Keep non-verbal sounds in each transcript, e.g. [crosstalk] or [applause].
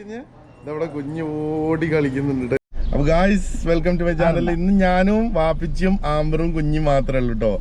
ഇതവിടെ കുഞ്ഞു ഓടി കളിക്കുന്നുണ്ട്. അപ്പൊ guys welcome to my channel ഇന്ന് ഞാനും വാപ്പിച്ചും ആമ്പറും കുഞ്ഞും മാത്രമേ ഉള്ളൂ കേട്ടോ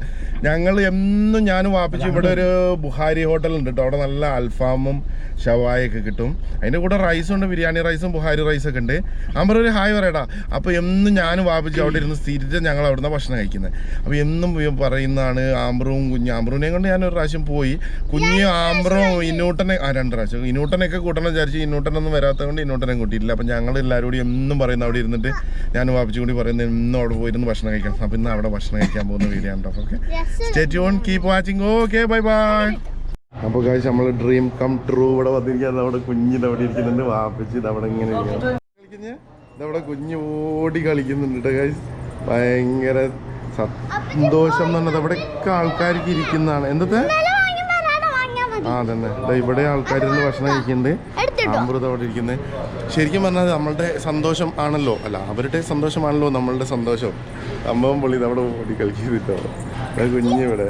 ഞങ്ങൾ എന്നും ഞാനും വാപ്പിച്ചും ഇവിടെ ഒരു ബുഹാരി ഹോട്ടൽ ഉണ്ട് കേട്ടോ അവിടെ നല്ല അൽഫാമും ഷവായൊക്കെ കിട്ടും. അതിന്റെ കൂടെ റൈസും ഉണ്ട് ബിരിയാണി റൈസും ബുഹാരി റൈസ് ഒക്കെ ഉണ്ട്. ആമ്പർ ഒരു ഹായ് പറയടാ. അപ്പോൾ എന്നും ഞാനും വാപ്പിച്ചും അവിടെ ഇരുന്ന് സ്ഥിരം ഞങ്ങൾ അവിടുന്ന് ഭക്ഷണം കഴിക്കുന്നത് അപ്പോൾ എന്നും പറയുന്നതാണ് ആമ്പറും കുഞ്ഞു ആമ്പറിനെ കൊണ്ട് ഞാനൊരു ഒരു പ്രാവശ്യം പോയി. കുഞ്ഞു ആമ്പറും ഇന്നൂട്ടനെ ആ രണ്ട് പ്രാവശ്യം. ഇന്നൂട്ടനെയൊക്കെ കൂട്ടണം വിചാരിച്ചു ഇന്നൂട്ടനൊന്നും വരാത്തത് കൊണ്ട് ഇന്നൂട്ടനെ കൂട്ടിയിട്ടില്ല. അപ്പം ഞങ്ങൾ എല്ലാവരും കൂടി എന്നും പറയുന്ന അവിടെ ഇരുന്നിട്ട് ഞാൻ വാപ്പിച്ചു കൂടി പറയുന്നത് ഇന്ന് അവിടെ പോയിരുന്ന് ഭക്ഷണം കഴിക്കണം. അപ്പം ഇന്ന് അവിടെ ഭക്ഷണം കഴിക്കാൻ പോകുന്ന വീഡിയോ ആണ് okay stay on keep watching okay bye bye അപ്പോൾ കാഴ്ച നമ്മൾ ഡ്രീം കം ട്രൂ ഇവിടെ വന്നിരിക്കുന്നത് അവിടെ കുഞ്ഞിത് അവിടെ ഇരിക്കുന്നുണ്ട്. വാപ്പിച്ച് അവിടെ ഇങ്ങനെ ഇതവിടെ കുഞ്ഞ് ഓടി കളിക്കുന്നുണ്ട് കാഴ്ച ഭയങ്കര സന്തോഷം എന്ന് പറഞ്ഞത് അവിടെയൊക്കെ ആൾക്കാർക്ക് ഇരിക്കുന്നതാണ്. എന്തത്തെ ആ തന്നെ ദാ ഇവിടെ ആൾക്കാർ ഭക്ഷണം കഴിക്കുന്നുണ്ട്. അമൃത ഇരിക്കുന്നത് ശരിക്കും പറഞ്ഞാൽ നമ്മളുടെ സന്തോഷം ആണല്ലോ. അല്ല അവരുടെ സന്തോഷമാണല്ലോ നമ്മളുടെ സന്തോഷം. അമ്മവും പുള്ളി അവിടെ ഓടി കളിക്കുന്നിട്ടോ. കുഞ്ഞിവിടെ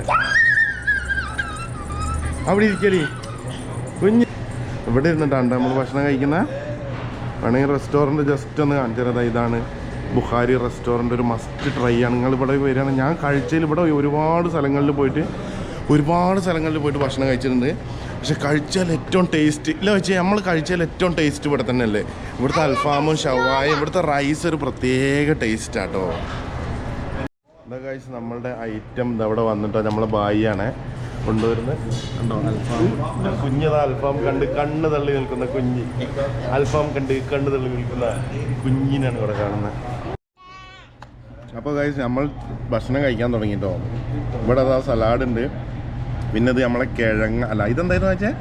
അവിടെ ഇരിക്കലി കുഞ്ഞ്. ഇവിടെ ഇരുന്നിട്ടാണ് നമ്മൾ ഭക്ഷണം കഴിക്കുന്ന? വേണമെങ്കിൽ റെസ്റ്റോറന്റ് ജസ്റ്റ് ഒന്ന് കാണിച്ചത് ഇതാണ് ബുഖാരി റെസ്റ്റോറന്റ് ഒരു മസ്റ്റ് ട്രൈ ആണ്. നിങ്ങൾ ഇവിടെ വരികയാണ് ഞാൻ കഴിച്ചതിൽ ഇവിടെ ഒരുപാട് സ്ഥലങ്ങളിൽ പോയിട്ട് ഒരുപാട് സ്ഥലങ്ങളിൽ പോയിട്ട് ഭക്ഷണം കഴിച്ചിട്ടുണ്ട്. പക്ഷെ കഴിച്ചാൽ ഏറ്റവും ടേസ്റ്റ് ഇല്ല വെച്ചാൽ നമ്മൾ കഴിച്ചാൽ ഏറ്റവും ടേസ്റ്റ് ഇവിടെ തന്നെ അല്ലേ ഇവിടുത്തെ അൽഫാമും ഷവായും ഇവിടുത്തെ റൈസ് ഒരു പ്രത്യേക ടേസ്റ്റാട്ടോ എന്താ കഴിച്ച് നമ്മളുടെ ഐറ്റം ഇതവിടെ വന്നിട്ടോ. നമ്മളെ ബായിയാണ് കൊണ്ടുവരുന്നത്. കണ്ടോ അൽഫാം. കുഞ്ഞതാ അൽഫാം കണ്ട് കണ്ണ് തള്ളി നിൽക്കുന്ന കുഞ്ഞ്. അൽഫാം കണ്ട് കണ്ണ് തള്ളി നിൽക്കുന്ന കുഞ്ഞിനാണ് ഇവിടെ കാണുന്നത്. അപ്പോൾ കഴിച്ച് നമ്മൾ ഭക്ഷണം കഴിക്കാൻ തുടങ്ങിട്ടോ. ഇവിടെ അതാ സലാഡ് ഉണ്ട്. പിന്നെ ഇത് നമ്മളെ കിഴങ്ങ അല്ല ഇതെന്തായിരുന്നു വെച്ചാൽ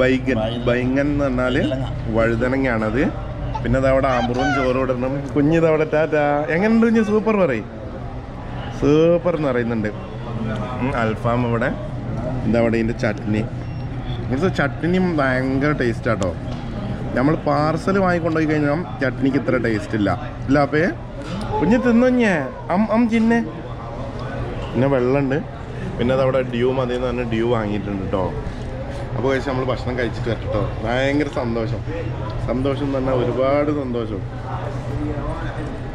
ബൈഗൻ. ബൈങ്ങൻ എന്ന് പറഞ്ഞാൽ വഴുതനങ്ങയാണത്. പിന്നെ അതവിടെ ആമ്പുറും ചോറും ഇടണം കുഞ്ഞിതവിടെ ടാറ്റാ. എങ്ങനെയുണ്ട് കുഞ്ഞ്? സൂപ്പർ പറയും. സൂപ്പർ എന്ന് പറയുന്നുണ്ട്. അൽഫാം ഇവിടെ. ഇതവിടെ ഇതിന്റെ ചട്നി. ഇവിടുത്തെ ചട്നിയും ഭയങ്കര ടേസ്റ്റ് ആട്ടോ. നമ്മൾ പാർസൽ വാങ്ങിക്കൊണ്ടുപോയി കഴിഞ്ഞാൽ ചട്നിക്ക് ഇത്ര ടേസ്റ്റ് ഇല്ല. ഇല്ല അപ്പേ. കുഞ്ഞ് തിന്നുഞ്ഞേ അം അം ചിന്നെ പിന്നെ വെള്ളമുണ്ട്. പിന്നെ അവിടെ ഡ്യൂ മതി എന്ന് പറഞ്ഞ് ഡ്യൂ വാങ്ങിയിട്ടുണ്ട് കേട്ടോ അപ്പോൾ കഴിച്ച് നമ്മൾ ഭക്ഷണം കഴിച്ചിട്ട് വരട്ടോ ഭയങ്കര സന്തോഷം. സന്തോഷം എന്ന് പറഞ്ഞാൽ ഒരുപാട് സന്തോഷം.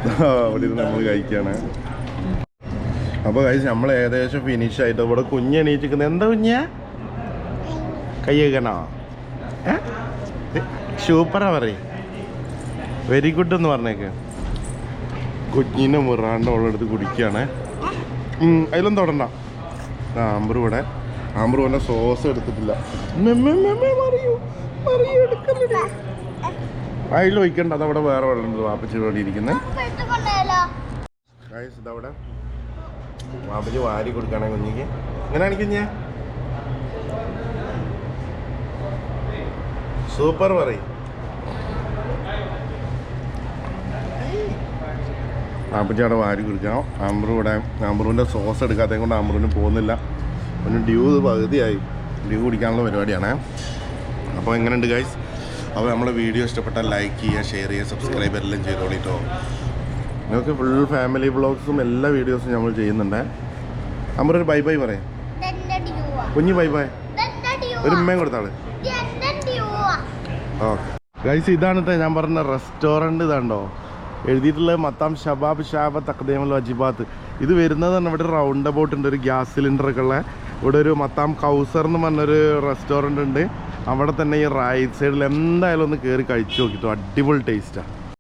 [laughs] അവിടെ ഇരുന്ന് നമ്മൾ കഴിക്കുകയാണ് അപ്പോൾ കഴിച്ച് നമ്മൾ ഏകദേശം ഫിനിഷ് ആയിട്ട് ഇവിടെ കുഞ്ഞ് എണീച്ചിരിക്കുന്നത് എന്താ കുഞ്ഞ? കൈ കഴുകണോ സൂപ്പറാ പറയും. വെരി ഗുഡ് എന്ന് പറഞ്ഞേക്ക്. കുഞ്ഞിനെ മുറാണ്ട് അവളെടുത്ത് കുടിക്കുകയാണ് അതിലൊന്നും തൊടണ്ട. ആമ്പർ ഇവിടെ. ആമ്പർ പോലെ സോസ് എടുത്തിട്ടില്ല. അതിൽ ഒഴിക്കണ്ട അതവിടെ വേറെ വെള്ളം ഉണ്ട് വാപ്പച്ചി വേണ്ടി ഇരിക്കുന്നത് ഗൈസ് ഇതവിടെ. വാപ്പച്ചി വാരി കൊടുക്കണേ കുഞ്ഞിക്ക്. എങ്ങനെയാണ് കുഞ്ഞ? സൂപ്പർ പറയും. വാപ്പച്ചി അവിടെ വാരി കുടിക്കണം. ഇവിടെ ആമ്പറുവിന്റെ സോസ് എടുക്കാത്തത് കൊണ്ട് ആമ്പറുവിന് പോകുന്നില്ല. ഒന്ന് ഡ്യൂ പകുതിയായി. ഡ്യൂ കുടിക്കാനുള്ള പരിപാടിയാണ്. അപ്പോൾ എങ്ങനെയുണ്ട് ഗൈസ് അപ്പോൾ നമ്മുടെ വീഡിയോ ഇഷ്ടപ്പെട്ടാൽ ലൈക്ക് ചെയ്യുക ഷെയർ ചെയ്യുക സബ്സ്ക്രൈബ് എല്ലാം ചെയ്തോളിട്ടോ നിങ്ങൾക്ക് ഫുൾ ഫാമിലി വ്ളോഗ്സും എല്ലാ വീഡിയോസും നമ്മൾ ചെയ്യുന്നുണ്ട്. അമ്പ്ര ഒരു ബൈ ബൈ പറയാം. കുഞ്ഞു ബൈ ബൈ ഒരു ഉമ്മയും കൊടുത്താൾ ഓക്കെ ഗൈസ് ഇതാണ് ഞാൻ പറഞ്ഞ റെസ്റ്റോറന്റ് ഇതാണ്ടോ എഴുതിയിട്ടുള്ളത് മത്താം ഷബാബ് ഷാബ തക്തേമൽ വജിബാത്ത്. ഇത് വരുന്നത് തന്നെ ഇവിടെ റൗണ്ട് അബൌട്ട് ഉണ്ട്. ഒരു ഗ്യാസ് സിലിണ്ടറൊക്കെ ഉള്ള. ഇവിടെ ഒരു മത്താം കൗസർ എന്ന് പറഞ്ഞൊരു റെസ്റ്റോറന്റ് ഉണ്ട്. അവിടെ തന്നെ ഈ റൈറ്റ് സൈഡിൽ എന്തായാലും ഒന്ന് കയറി കഴിച്ചു നോക്കിട്ടോ. അടിപൊളി ടേസ്റ്റാണ്